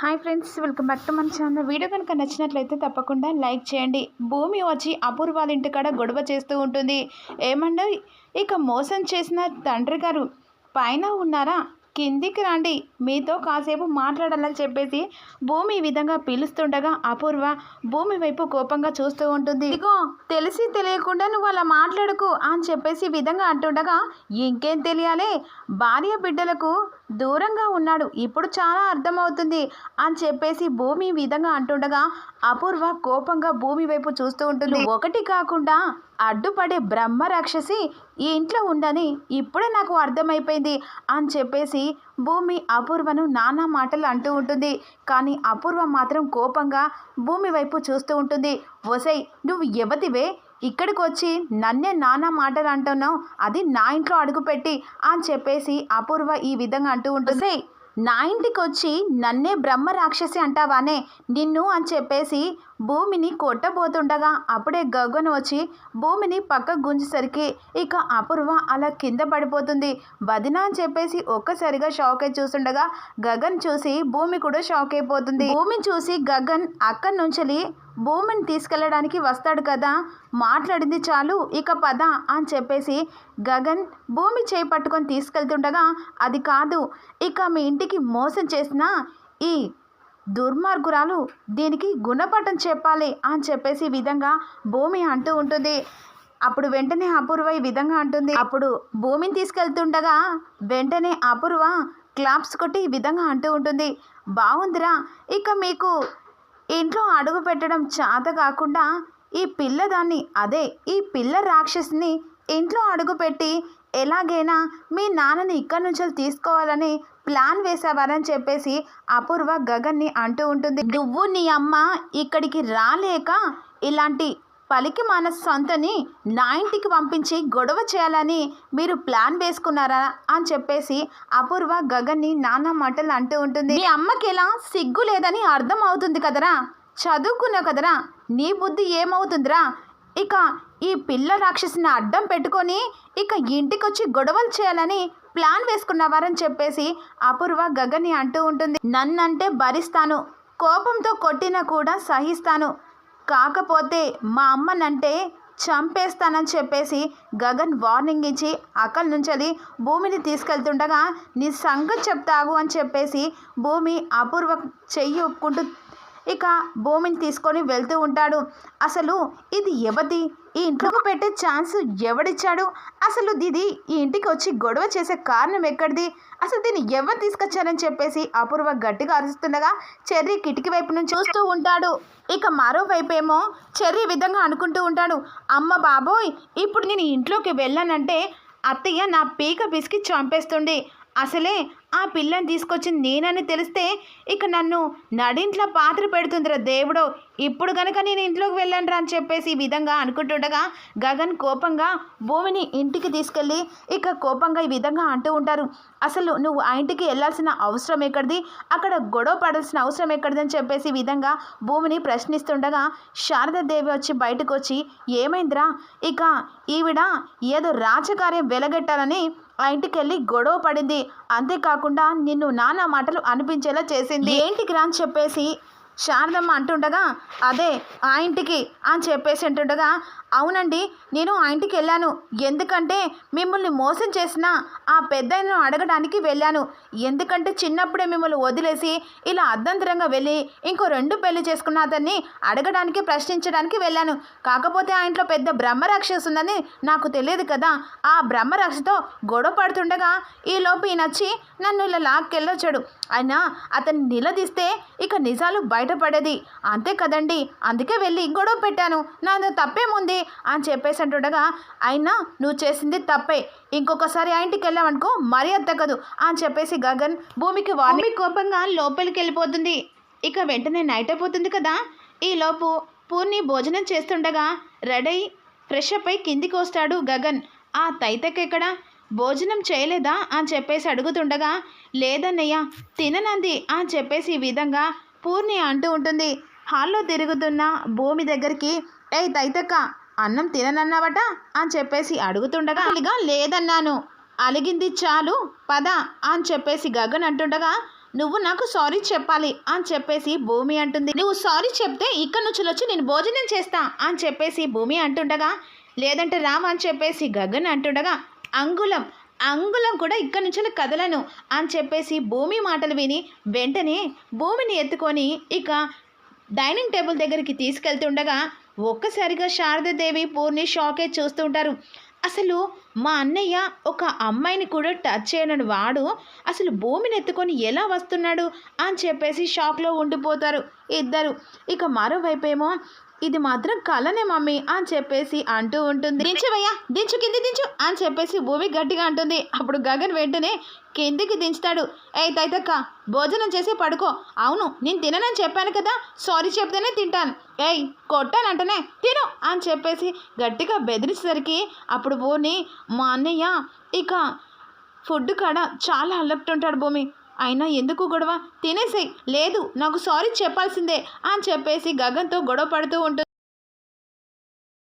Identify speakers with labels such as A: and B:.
A: Hi friends welcome back to మన channel video కనుక నచ్చినట్లయితే తప్పకుండా లైక్ చేయండి. భూమి వచ్చి అపూర్వాల ఇంటికాడ గొడవ చేస్తూ ఉంటుంది. ఏమండో? ఇక మోసం చేసిన తండ్రి గారు పైన ఉన్నారా? కిందికి రండి. మీతో కాసేపు మాట్లాడాలని చెప్పేసి భూమి ఈ విధంగా పిలుస్తుండగా అపూర్వ భూమి వైపు కోపంగా చూస్తూ ఉంటుంది. ఇదిగో తెలిసి తెలియకుండా నువ్వు అలా మాట్లాడకు అని చెప్పేసి విధంగా అంటుండగా ఇంకేం తెలియాలి? భార్య బిడ్డలకు దూరంగా ఉన్నాడు. ఇప్పుడు చాలా అర్థమవుతుంది అని చెప్పేసి భూమి విధంగా అంటుండగా అపూర్వ కోపంగా భూమి వైపు చూస్తూ ఉంటుంది. ఒకటి కాకుండా అడ్డుపడే బ్రహ్మ రాక్షసి ఈ ఇంట్లో ఉందని ఇప్పుడే నాకు అర్థమైపోయింది అని చెప్పేసి భూమి అపూర్వను నానా మాటలు అంటూ ఉంటుంది. కానీ అపూర్వ మాత్రం కోపంగా భూమి వైపు చూస్తూ ఉంటుంది. ఒసై నువ్వు ఎవతివే? ఇక్కడికి వచ్చి నన్నే నానా మాటలు అంటున్నావు అది నా ఇంట్లో అడుగుపెట్టి అని చెప్పేసి అపూర్వ ఈ విధంగా అంటూ ఉంటుంది. "ఒసేయ్, నా ఇంటికి వచ్చి నన్నే బ్రహ్మ రాక్షసి అంటావానే నిన్ను అని చెప్పేసి భూమిని కొట్టబోతుండగా అప్పుడే గగ్గను వచ్చి భూమిని పక్క గుంజేసరికి ఇక అపూర్వ అలా కింద పడిపోతుంది. వదిన అని చెప్పేసి ఒక్కసారిగా షాక్ అయి చూస్తుండగా గగన్ చూసి భూమి కూడా షాక్ అయిపోతుంది. భూమిని చూసి గగన్ అక్కడి నుంచి భూమిని తీసుకెళ్ళడానికి వస్తాడు కదా మాట్లాడింది చాలు ఇక పద అని చెప్పేసి గగన్ భూమి చేయి పట్టుకొని తీసుకెళ్తుండగా అది కాదు ఇక మీ ఇంటికి మోసం చేసిన ఈ దుర్మార్గురాలు దీనికి గుణపాఠం చెప్పాలి అని చెప్పేసి విధంగా భూమి అంటూ ఉంటుంది. అప్పుడు వెంటనే అపూర్వ ఈ విధంగా అంటుంది. అప్పుడు భూమిని తీసుకెళ్తుండగా వెంటనే అపూర్వ క్లాప్స్ కొట్టి ఈ విధంగా అంటూ ఉంటుంది. బాగుందిరా ఇక మీకు ఇంట్లో అడుగు పెట్టడం చేత కాకుండా ఈ పిల్లదాన్ని అదే ఈ పిల్ల రాక్షసిని ఇంట్లో అడుగుపెట్టి ఎలాగైనా మీ నాన్నని ఇక్కడి నుంచి తీసుకోవాలని ప్లాన్ వేసావారని చెప్పేసి అపూర్వ గగన్ని అంటూ ఉంటుంది. నువ్వు నీ అమ్మ ఇక్కడికి రాలేక ఇలాంటి పలికి మన సొంతని నా ఇంటికి పంపించి గొడవ చేయాలని మీరు ప్లాన్ వేసుకున్నారా? అని చెప్పేసి అపూర్వ గగన్ని నానా మాటలు అంటూ ఉంటుంది. మీ అమ్మకి ఎలా సిగ్గు లేదని అర్థం అవుతుంది కదరా? చదువుకున్నావు కదరా? నీ బుద్ధి ఏమవుతుందిరా? ఇక ఈ పిల్ల రాక్షసిని అడ్డం పెట్టుకొని ఇక ఇంటికొచ్చి గొడవలు చేయాలని ప్లాన్ వేసుకున్నవారని చెప్పేసి అపూర్వ గగన్ని అంటూ ఉంటుంది. నన్నంటే భరిస్తాను. కోపంతో కొట్టినా కూడా సహిస్తాను. కాకపోతే మా అమ్మనంటే చంపేస్తానని చెప్పేసి గగన్ వార్నింగ్ ఇచ్చి అక్కడి నుంచి భూమిని తీసుకెళ్తుండగా నీ సంగతి చెప్తాగు అని చెప్పేసి భూమి అపూర్వ చెయ్యి ఒప్పుకుంటూ ఇక భూమిని తీసుకొని వెళ్తూ ఉంటాడు. అసలు ఇది ఎవది ఈ ఇంట్లోకి పెట్టే ఛాన్స్ ఎవడిచ్చాడు? అసలు ఇది ఈ ఇంటికి వచ్చి గొడవ చేసే కారణం ఎక్కడిది? అసలు దీన్ని ఎవరు తీసుకొచ్చారని చెప్పేసి అపూర్వ గట్టిగా అరుస్తుండగా చెర్రీ కిటికీ వైపు నుంచి చూస్తూ ఉంటాడు. ఇక మరోవైపు ఏమో చెర్రీ విధంగా అనుకుంటూ ఉంటాడు. అమ్మ బాబోయ్ ఇప్పుడు నేను ఇంట్లోకి వెళ్ళానంటే అత్తయ్య నా పీక పిసికి చంపేస్తుంది. అసలే ఆ పిల్లని తీసుకొచ్చింది నేనని తెలిస్తే ఇక నన్ను నడింట్లో పాత్ర పెడుతుందిరా దేవుడు. ఇప్పుడు గనక నేను ఇంట్లోకి వెళ్ళాను అని చెప్పేసి ఈ విధంగా అనుకుంటుండగా గగన్ కోపంగా భూమిని ఇంటికి తీసుకెళ్ళి ఇక కోపంగా ఈ విధంగా అంటూ ఉంటారు. అసలు నువ్వు ఆ ఇంటికి వెళ్ళాల్సిన అవసరం ఎక్కడిది? అక్కడ గొడవ పడాల్సిన అవసరం ఎక్కడిది అని చెప్పేసి ఈ విధంగా భూమిని ప్రశ్నిస్తుండగా శారదాదేవి వచ్చి బయటకు వచ్చి ఏమైందిరా? ఇక ఈవిడ ఏదో రాజకార్యం వెలగెట్టాలని ఆ ఇంటికి వెళ్ళి గొడవ పడింది. అంతేకాకుండా నిన్ను నానా మాటలు అనిపించేలా చేసింది. ఏంటికి రా అని చెప్పేసి? శారదమ్మ అంటుండగా అదే ఆ ఇంటికి అని చెప్పేసి అంటుండగా అవునండి నేను ఆ ఇంటికి వెళ్ళాను. ఎందుకంటే మిమ్మల్ని మోసం చేసిన ఆ పెద్దను అడగడానికి వెళ్ళాను. ఎందుకంటే చిన్నప్పుడే మిమ్మల్ని వదిలేసి ఇలా అర్ధంతరంగా వెళ్ళి ఇంకో రెండు పెళ్ళి చేసుకున్న అతన్ని అడగడానికి ప్రశ్నించడానికి వెళ్ళాను. కాకపోతే ఆ ఇంట్లో పెద్ద బ్రహ్మరాక్షసు ఉందని నాకు తెలియదు కదా. ఆ బ్రహ్మరాక్షతో గొడవ పడుతుండగా ఈ లోపు నన్ను ఇలా లాక్కెళ్ళొచ్చాడు. అయినా అతన్ని నిలదీస్తే ఇక నిజాలు బయట బయటపడేది అంతే కదండి. అందుకే వెళ్ళి గొడవ పెట్టాను. నాది తప్పేముంది అని చెప్పేసి అంటుండగా అయినా నువ్వు చేసింది తప్పే. ఇంకొకసారి ఆ ఇంటికి వెళ్ళామనుకో మర్యాద అత్తగదు అని చెప్పేసి గగన్ భూమికి వార్మి కోపంగా లోపలికి వెళ్ళిపోతుంది. ఇక వెంటనే నైట్ అయిపోతుంది కదా. ఈలోపు పూర్ణి భోజనం చేస్తుండగా రెడీ ఫ్రెష్ అప్ అయి కిందికి వస్తాడు గగన్. ఆ తైతకెక్కడ భోజనం చేయలేదా? అని చెప్పేసి అడుగుతుండగా లేదన్నయ్య తిననంది అని చెప్పేసి ఈ విధంగా పూర్ణి అంటూ ఉంటుంది. హాల్లో తిరుగుతున్న భూమి దగ్గరికి ఏ తైతక్క అన్నం తిననన్నావట? అని చెప్పేసి అడుగుతుండగా అలిగా లేదన్నాను. అలిగింది చాలు పద అని చెప్పేసి గగన్ అంటుండగా నువ్వు నాకు సారీ చెప్పాలి అని చెప్పేసి భూమి అంటుంది. నువ్వు సారీ చెప్తే ఇక్కడ నుంచి వచ్చి నేను భోజనం చేస్తా అని చెప్పేసి భూమి అంటుండగా లేదంటే రామ్ అని చెప్పేసి గగన్ అంటుండగా అంగుళం అంగుళం కూడా ఇక్కడి నుంచి కదలను అని చెప్పేసి భూమి మాటలు విని వెంటనే భూమిని ఎత్తుకొని ఇక డైనింగ్ టేబుల్ దగ్గరికి తీసుకెళ్తుండగా ఒక్కసారిగా శారదాదేవి పూర్ణి షాకే చూస్తుంటారు అసలు మా అన్నయ్య ఒక అమ్మాయిని కూడా టచ్ చేయనని వాడు అసలు భూమిని ఎత్తుకొని ఎలా వస్తున్నాడు అని చెప్పేసి షాక్లో ఉండిపోతారు ఇద్దరు. ఇక మరోవైపేమో ఇది మాత్రం కలనే మమ్మీ అని చెప్పేసి అంటూ ఉంటుంది. దించవయ్యా దించు కింది దించు అని చెప్పేసి భూమి గట్టిగా అంటుంది. అప్పుడు గగన్ వెంటనే కిందికి దించుతాడు. ఏయ్ తైతక్క భోజనం చేసి పడుకో. అవును నేను తిననని చెప్పాను కదా సారీ చెప్తేనే తింటాను. ఏయ్ కొట్టానంటనే తిను అని చెప్పేసి గట్టిగా బెదిరించేసరికి అప్పుడు భూని మా అన్నయ్య ఇక ఫుడ్ కాడ చాలా అలర్ట్ ఉంటాడు భూమి. అయినా ఎందుకు గొడవ? తినేసేయి. లేదు నాకు సారీ చెప్పాల్సిందే అని చెప్పేసి గగన్తో గొడవ పడుతూ ఉంటుంది